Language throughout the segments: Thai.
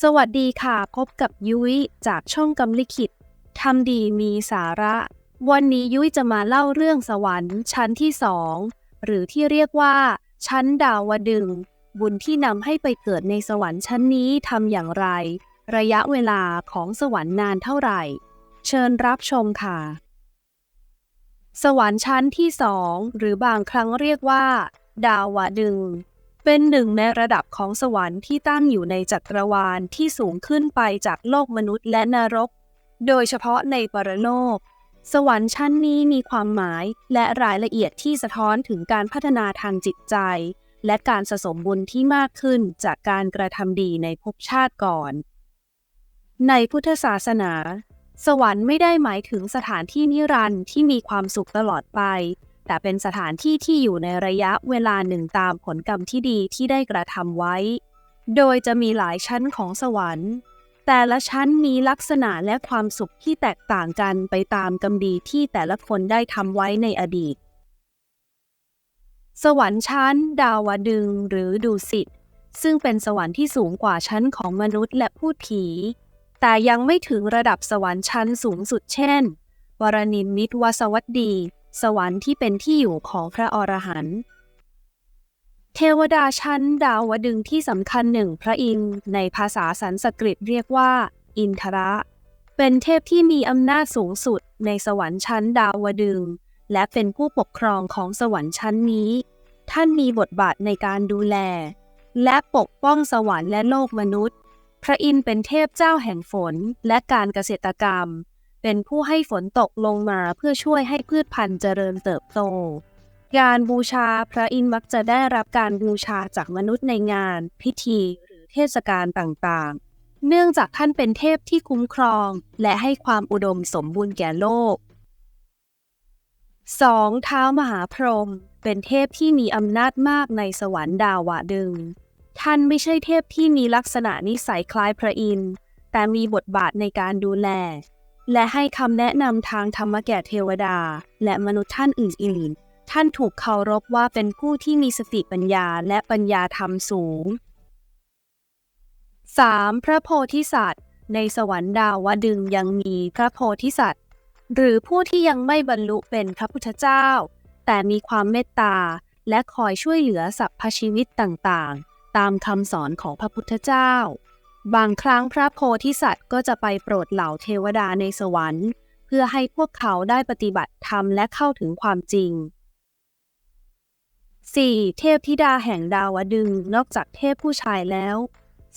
สวัสดีค่ะ พบกับยุ้ยจากช่องกำลิขิตทำดีมีสาระ วันนี้ยุ้ยจะมาเล่าเรื่องสวรรค์ชั้นที่สองหรือที่เรียกว่า ชั้นดาวดึง บุญที่นำให้ไปเกิดในสวรรค์ชั้นนี้ทำอย่างไร ระยะเวลาของสวรรค์นานเท่าไหร่ เชิญรับชมค่ะ สวรรค์ชั้นที่สองหรือบางครั้งเรียกว่า ดาวดึง เป็นหนึ่งในระดับของสวรรค์ที่ตั้งอยู่ในจักรวาลที่สูงขึ้นไปจากโลกมนุษย์และนรก โดยเฉพาะในปรโลก สวรรค์ชั้นนี้มีความหมายและรายละเอียดที่สะท้อนถึงการพัฒนาทางจิตใจ และการสะสมบุญที่มากขึ้นจากการกระทำดีในภพชาติก่อน ในพุทธศาสนา สวรรค์ไม่ได้หมายถึงสถานที่นิรันดร์ที่มีความสุขตลอดไป แต่เป็นสถานที่ที่อยู่ในระยะเวลาหนึ่งตามผลกรรมที่ดีที่ได้กระทำไว้ โดยจะมีหลายชั้นของสวรรค์ แต่ละชั้นมีลักษณะและความสุขที่แตกต่างกันไปตามกรรมดีที่แต่ละคนได้ทำไว้ในอดีต สวรรค์ชั้น ดาวดึงหรือดูสิตซึ่งเป็นสวรรค์ที่สูงกว่าชั้นของมนุษย์และพูดผี แต่ยังไม่ถึงระดับสวรรค์ชั้นสูงสุดเช่น วรนิมมิตวสวัสดี สวรรค์ที่เป็นที่อยู่ของพระอรหันต์เทวดาชั้นดาวดึงที่สำคัญหนึ่งพระอินทร์ในภาษาสันสกฤตเรียกว่า อินทระ เป็นเทพที่มีอำนาจสูงสุดในสวรรค์ชั้นดาวดึง และเป็นผู้ปกครองของสวรรค์ชั้นนี้ ท่านมีบทบาทในการดูแล และปกป้องสวรรค์และโลกมนุษย์ พระอินทร์เป็นเทพเจ้าแห่งฝนและการเกษตรกรรม เป็นผู้ให้ฝนตกลงมาเพื่อช่วยให้พืชพันธุ์เจริญเติบโต การบูชาพระอินทร์มักจะได้รับการบูชาจากมนุษย์ในงาน พิธีหรือเทศกาลต่างๆ เนื่องจากท่านเป็นเทพที่คุ้มครอง และให้ความอุดมสมบูรณ์แก่โลก 2. เท้ามหาพรหมเป็นเทพที่มีอำนาจมากในสวรรค์ดาวดึง ท่านไม่ใช่เทพที่มีลักษณะนิสัยคล้ายพระอินทร์ แต่มีบทบาทในการดูแล และให้คำแนะนำทางธรรมะแก่เทวดา และมนุษย์ท่านอื่นๆ ท่านถูกเคารพว่าเป็นผู้ที่มีสติปัญญาและปัญญาธรรมสูง 3. พระโพธิสัตว์ ในสวรรค์ดาวดึงยังมีพระโพธิสัตว์ หรือผู้ที่ยังไม่บรรลุเป็นพระพุทธเจ้า แต่มีความเมตตา และคอยช่วยเหลือสรรพชีวิตต่างๆ ตามคำสอนของพระพุทธเจ้า บางครั้งพระโพธิสัตว์ก็จะไปโปรดเหล่าเทวดาในสวรรค์ เพื่อให้พวกเขาได้ปฏิบัติธรรมและเข้าถึงความจริง 4. เทพธิดาแห่งดาวดึงส์นอกจากเทพผู้ชายแล้ว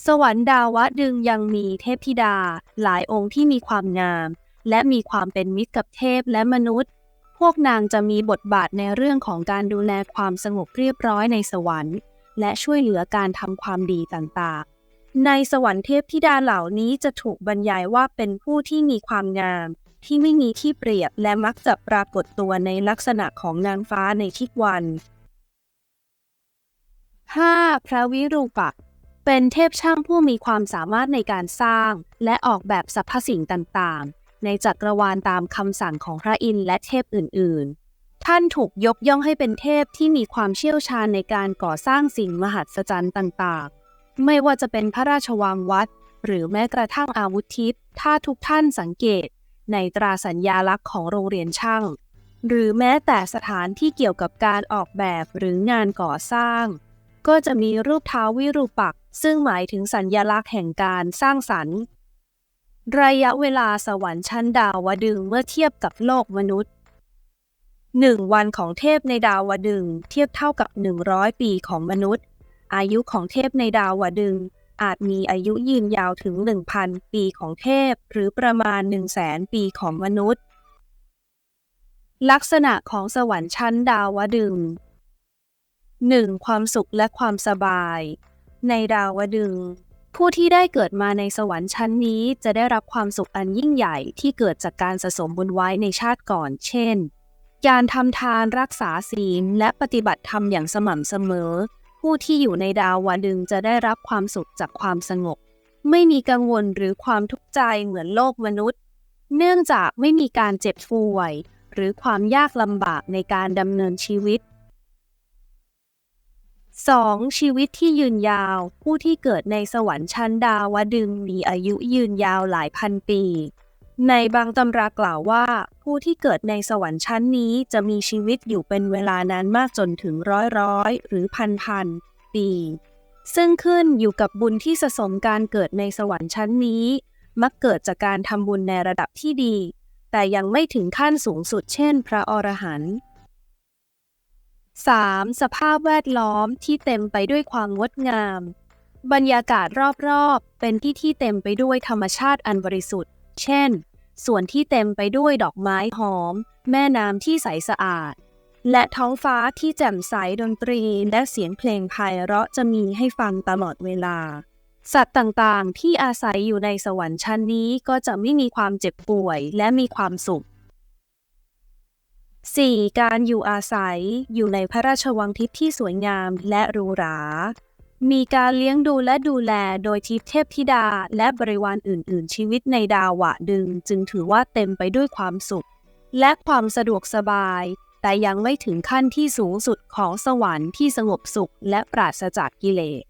สวรรค์ดาวดึงส์ยังมีเทพธิดา หลายองค์ที่มีความงาม และมีความเป็นมิตรกับเทพและมนุษย์ พวกนางจะมีบทบาทในเรื่องของการดูแลความสงบเรียบร้อยในสวรรค์ และช่วยเหลือการทำความดีต่างๆ ในสวรรค์เทพธิดาเหล่านี้จะถูกบรรยายว่าเป็นผู้ที่มีความงาม ที่ไม่มีที่เปรียบและมักจะปรากฏตัวในลักษณะของนางฟ้าในทิศวัน 5. พระวิรูปักเป็นเทพช่างผู้มีความสามารถในการสร้าง และออกแบบสรรพสิ่งต่างๆ ในจักรวาลตามคำสั่งของพระอินทร์และเทพอื่น ๆ ท่านถูกยกย่องให้เป็นเทพที่มีความเชี่ยวชาญในการก่อสร้างสิ่งมหัศจรรย์ต่าง ๆ ไม่ว่าจะเป็นพระราชวังวัด หรือแม้กระทั่งอาวุธทิพย์ถ้าทุกท่านสังเกต ในตราสัญญาลักษณ์ของโรงเรียนช่าง หรือแม้แต่สถานที่เกี่ยวกับการออกแบบหรืองานก่อสร้าง ก็จะมีรูปเท้าวิรูปักษ์ซึ่งหมายถึงสัญญลักษณ์แห่งการสร้างสรรค์ ระยะเวลาสวรรค์ชั้นดาวดึงเมื่อเทียบกับโลกมนุษย์หนึ่งวันของเทพในดาวดึงเทียบเท่ากับ 100 ปีของมนุษย์ อายุของเทพในดาวดึง อาจมีอายุยืนยาวถึง 1,000 ปีของเทพ หรือประมาณ 100,000 ปีของมนุษย์ ลักษณะของสวรรค์ชั้นดาวดึง 1. ความสุขและความสบาย ในดาวดึง ผู้ที่ได้เกิดมาในสวรรค์ชั้นนี้จะได้รับความสุขอันยิ่งใหญ่ที่เกิดจากการสะสมบุญไว้ในชาติก่อน เช่น การทำทานรักษาศีลและปฏิบัติธรรมอย่างสม่ำเสมอ ผู้ที่อยู่ในดาวดึงจะได้รับความสุขจากความสงบ ไม่มีกังวลหรือความทุกข์ใจเหมือนโลกมนุษย์ เนื่องจากไม่มีการเจ็บป่วย หรือความยากลำบากในการดำเนินชีวิต 2. ชีวิตที่ยืนยาว ผู้ที่เกิดในสวรรค์ชั้นดาวดึงมีอายุยืนยาวหลายพันปี ในบางตำรากล่าวว่า ผู้ที่เกิดในสวรรค์ชั้นนี้จะมีชีวิตอยู่เป็นเวลานานมากจนถึงร้อยร้อยหรือพันพันปี ซึ่งขึ้นอยู่กับบุญที่สะสมการเกิดในสวรรค์ชั้นนี้ มักเกิดจากการทำบุญในระดับที่ดี แต่ยังไม่ถึงขั้นสูงสุดเช่น พระอรหันต์ 3. สภาพแวดล้อมที่เต็มไปด้วยความงดงาม บรรยากาศรอบๆ เป็นที่ที่เต็มไปด้วยธรรมชาติอันบริสุทธิ์ เช่น ส่วนที่เต็มไปด้วยดอกไม้หอม แม่น้ำที่ใสสะอาด และท้องฟ้าที่แจ่มใสดนตรีและเสียงเพลงไพเราะจะมีให้ฟังตลอดเวลา สัตว์ต่างๆ ที่อาศัยอยู่ในสวรรค์ชั้นนี้ก็จะไม่มีความเจ็บป่วยและมีความสุข 4. การอยู่อาศัยอยู่ในพระราชวังทิพย์ที่สวยงามและหรูหรา มีการเลี้ยงดูและดูแลโดยทิพเทพธิดาและบริวารอื่น ๆ ชีวิตในดาวะดึงจึงถือว่าเต็มไปด้วยความสุข และความสะดวกสบาย แต่ยังไม่ถึงขั้นที่สูงสุดของสวรรค์ที่สงบสุขและปราศจากกิเลส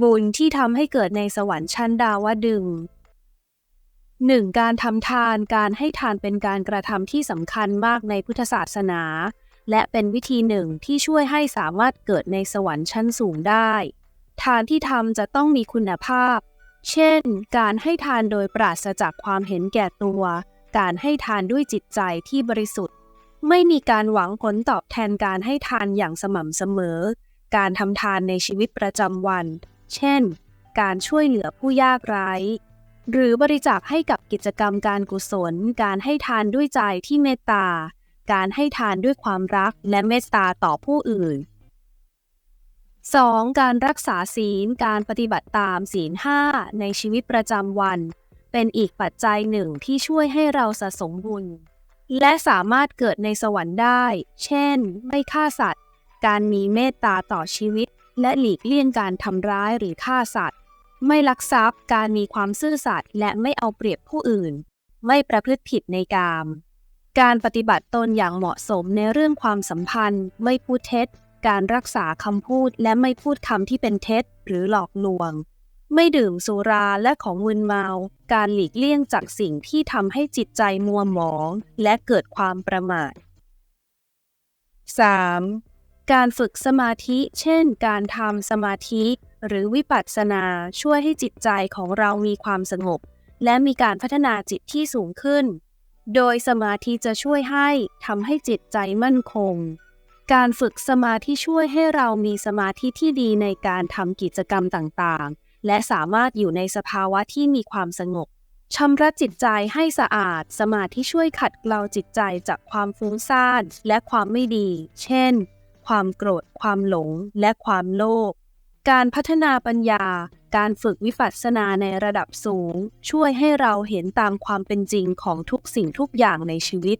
บุญที่ทำให้เกิดในสวรรค์ชั้นดาวดึง 1. การทำทานการให้ทานเป็นการกระทำที่สำคัญมากในพุทธศาสนา และเป็นวิธีหนึ่งที่ช่วยให้สามารถเกิดในสวรรค์ชั้นสูงได้ ทานที่ทำจะต้องมีคุณภาพ เช่น การให้ทานโดยปราศจากความเห็นแก่ตัว การให้ทานด้วยจิตใจที่บริสุทธิ์ ไม่มีการหวังผลตอบแทนการให้ทานอย่างสม่ำเสมอ การทำทานในชีวิตประจำวัน เช่น การช่วยเหลือผู้ยากไร้หรือบริจาคให้กับกิจกรรมการกุศล การให้ทานด้วยใจที่เมตตา การให้ทานด้วยความรักและเมตตาต่อผู้อื่น 2. การรักษาศีลการปฏิบัติตามศีลห้าในชีวิตประจำวัน เป็นอีกปัจจัยหนึ่งที่ช่วยให้เราสะสมบุญ และสามารถเกิดในสวรรค์ได้ เช่น ไม่ฆ่าสัตว์ การมีเมตตาต่อชีวิต และหลีกเลี่ยงการทำร้ายหรือฆ่าสัตว์ ไม่ลักทรัพย์ การมีความซื่อสัตย์และไม่เอาเปรียบผู้อื่น ไม่ประพฤติผิดในกาม การปฏิบัติตนอย่างเหมาะสมในเรื่องความสัมพันธ์ ไม่พูดเท็จ การรักษาคำพูดและไม่พูดคำที่เป็นเท็จ หรือหลอกลวง ไม่ดื่มสุราและของมึนเมา การหลีกเลี่ยงจากสิ่งที่ทำให้จิตใจมัวหมอง และเกิดความประมาท 3. การฝึกสมาธิ เช่น การทำสมาธิ หรือวิปัสสนาช่วยให้จิตใจของเรามีความสงบ และมีการพัฒนาจิตที่สูงขึ้น โดยสมาธิจะช่วยให้ทำให้จิตใจมั่นคง การฝึกสมาธิช่วยให้เรามีสมาธิที่ดีในการทำกิจกรรมต่างๆ และสามารถอยู่ในสภาวะที่มีความสงบชำระจิตใจให้สะอาด สมาธิช่วยขัดเกลาจิตใจจากความฟุ้งซ่านและความไม่ดี เช่น ความโกรธ ความหลง และความโลภ การพัฒนาปัญญา การฝึกวิปัสสนาในระดับสูง ช่วยให้เราเห็นตามความเป็นจริงของทุกสิ่งทุกอย่างในชีวิต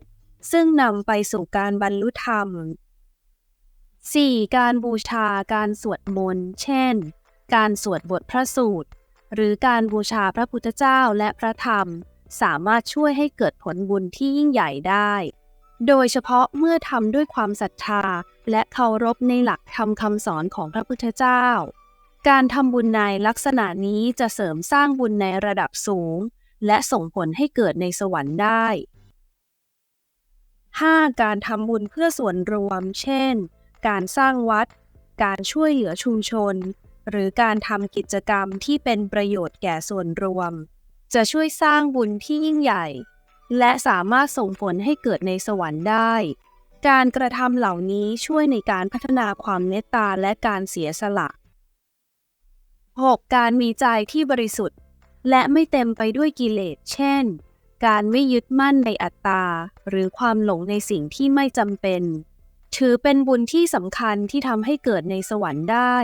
ซึ่งนำไปสู่การบรรลุธรรม 4. การบูชาการสวดมนต์ เช่น การสวดบทพระสูตร หรือการบูชาพระพุทธเจ้าและพระธรรม สามารถช่วยให้เกิดผลบุญที่ยิ่งใหญ่ได้ โดยเฉพาะเมื่อทำด้วยความศรัทธา และเคารพในหลักธรรมคำสอนของพระพุทธเจ้า การทำบุญในลักษณะนี้จะเสริมสร้างบุญในระดับสูง และส่งผลให้เกิดในสวรรค์ได้ 5. การทำบุญเพื่อส่วนรวม เช่น การสร้างวัด การช่วยเหลือชุมชน หรือการทำกิจกรรมที่เป็นประโยชน์แก่ส่วนรวม จะช่วยสร้างบุญที่ยิ่งใหญ่ และสามารถส่งผลให้เกิดในสวรรค์ได้ การกระทำเหล่านี้ช่วยในการพัฒนาความเมตตาและการเสียสละ 6. การมีใจที่บริสุทธิ์ และไม่เต็มไปด้วยกิเลส เช่น การไม่ยึดมั่นในอัตตา หรือความหลงในสิ่งที่ไม่จำเป็น ถือเป็นบุญที่สำคัญที่ทำให้เกิดในสวรรค์ได้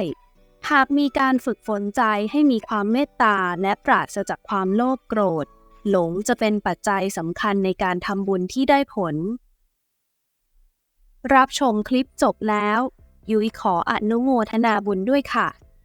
หากมีการฝึกฝนใจให้มีความเมตตาและปราศจากความโลภโกรธ หลงจะเป็นปัจจัยสำคัญในการทำบุญที่ได้ผล รับชมคลิปจบแล้ว ยุ้ยขออนุโมทนาบุญด้วยค่ะ